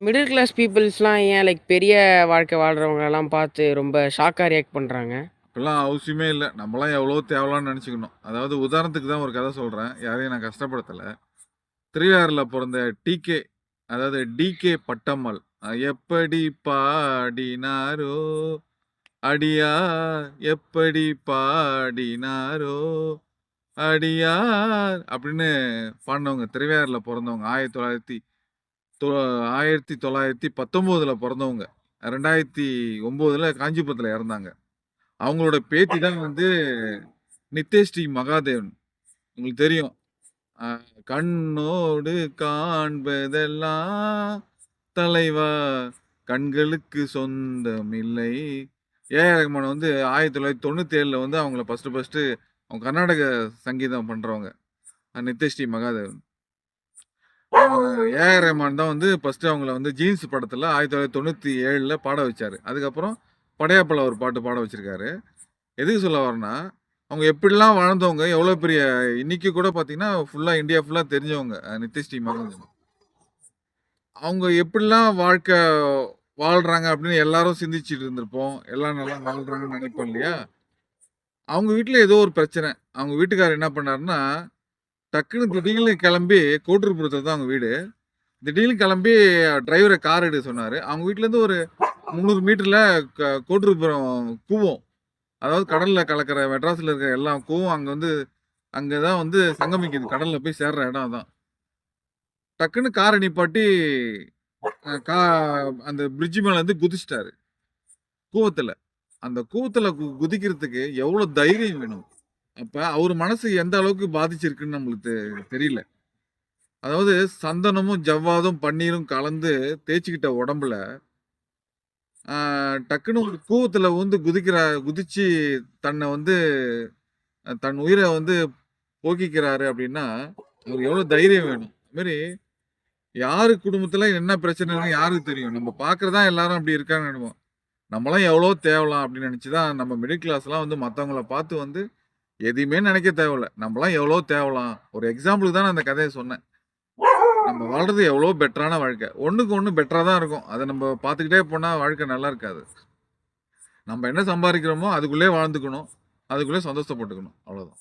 Middle class பீப்புள்ஸ்லாம் ஏன் like பெரிய வாழ்க்கை வாழ்கிறவங்களெல்லாம் பார்த்து ரொம்ப ஷாக்கா ரியாக்ட் பண்ணுறாங்க இப்போல்லாம் அவசியமே இல்லை நம்மலாம் எவ்வளோ தேவலான்னு நினச்சிக்கணும் அதாவது உதாரணத்துக்கு தான் ஒரு கதை சொல்கிறேன் யாரையும் நான் கஷ்டப்படுத்தலை திருவாரில் பிறந்த டி.கே. அதாவது டி.கே. பட்டம்மாள். எப்படி பாடினாரோ, அடியார் எப்படி பாடினாரோ, அடியார் அப்படின்னு பாடினவங்க திருவையாறில் பிறந்தவங்க ஆயிரத்தி தொள்ளாயிரத்தி தொ 1919ல பொறந்தவங்க. 2009ல காஞ்சிபுரத்துல இறந்தாங்க. அவங்களோட பேத்தி தான் வந்து நித்யஸ்ரீ மகாதேவன். உங்களுக்கு தெரியும். கண்ணோடு காண்பதெல்லாம் தலைவா கண்களுக்கு சொந்தமில்லை. ஏ.ஆர். ரகுமான் வந்து 1997ல வந்து அவங்கள ஃபர்ஸ்ட்டு ஃபர்ஸ்ட்டு அவங்க கர்நாடக சங்கீதம் பண்றவங்க. அ நித்யஸ்ரீ மகாதேவன். A R. ரஹ்மான் தான் வந்து ஃபர்ஸ்ட்டு அவங்கள வந்து ஜீன்ஸ் படத்தில் ஆயிரத்தி தொள்ளாயிரத்தி தொண்ணூற்றி ஏழில் பாட வச்சார் அதுக்கப்புறம் படையாப்பில் ஒரு பாட்டு பாட வச்சுருக்காரு எதுக்கு சொல்ல வரேன்னா, அவங்க எப்படிலாம் வாழ்ந்தவங்க, எவ்வளோ பெரிய இன்னைக்கு கூட பார்த்தீங்கன்னா, ஃபுல்லாக இந்தியா ஃபுல்லாக தெரிஞ்சவங்க. நிதிஷ் டீமாக அவங்க எப்படிலாம் வாழ்க்கை வாழ்கிறாங்க அப்படின்னு எல்லாரும் சிந்திச்சுட்டு இருந்திருப்போம். எல்லாம் நல்லா வாழ்கிறாங்கன்னு நினைப்போம் இல்லையா? அவங்க வீட்டில் ஏதோ ஒரு பிரச்சனை. அவங்க வீட்டுக்காரர் என்ன பண்ணாருன்னா, டக்குன்னு திடீர்னு கிளம்பி கோட்டூர்புரத்தில் தான் அவங்க வீடு. திடீர்னு கிளம்பி டிரைவரை கார் எடுக்க சொன்னார் அவங்க வீட்டிலேருந்து ஒரு முந்நூறு மீட்டரில் க கோட்டூர்புரம் கூவம். அதாவது கடலில் கலக்கிற மெட்ராஸில் இருக்கிற எல்லா கூவம் அங்கே வந்து அங்கே தான் வந்து சங்கமிக்குது. கடலில் போய் சேர்ற இடம் தான் டக்குன்னு காரை நிப்பாட்டி கா அந்த பிரிட்ஜ் மேலேருந்து குதிச்சிட்டாரு கூவத்தில் அந்த கூவத்தில் கு குதிக்கிறதுக்கு எவ்வளோ தைரியம் வேணும். அப்போ அவர் மனசு எந்த அளவுக்கு பாதிச்சிருக்குன்னு நம்மளுக்கு தெரியல. அதாவது சந்தனமும், ஜவ்வாதும், பன்னீரும் கலந்து தேய்ச்சிக்கிட்ட உடம்புல, டக்குன்னு டக்குனு ஒரு கூவத்தில் வந்து குதிக்கிற குதிச்சு தன்னை வந்து தன் உயிரை வந்து போக்கிக்கிறாரு அப்படின்னா, அவருக்கு எவ்வளோ தைரியம் வேணும். அதுமாரி யார் யாரு என்ன பிரச்சனைன்னு யாருக்கு தெரியும்? நம்ம பார்க்குறதா எல்லாரும் அப்படி இருக்காங்க நெனைப்போம். நம்மளாம் எவ்வளோ தேவலாம் அப்படின்னு நினச்சி தான் நம்ம மிடில் கிளாஸ்லாம் வந்து மற்றவங்கள பார்த்து வந்து எதையுமே நினைக்க தேவையில்ல. நம்மலாம் எவ்வளோ தேவலாம். ஒரு எக்ஸாம்பிளுக்கு தான் நான் அந்த கதையை சொன்னேன். நம்ம வாழ்றது எவ்வளோ பெட்டரான வாழ்க்கை. ஒன்றுக்கு ஒன்று பெட்டராக தான் இருக்கும். அதை நம்ம பார்த்துக்கிட்டே போனால் வாழ்க்கை நல்லா இருக்காது. நம்ம என்ன சம்பாதிக்கிறோமோ அதுக்குள்ளே வாழ்ந்துக்கணும். அதுக்குள்ளே சந்தோஷப்பட்டுக்கணும். அவ்வளோதான்.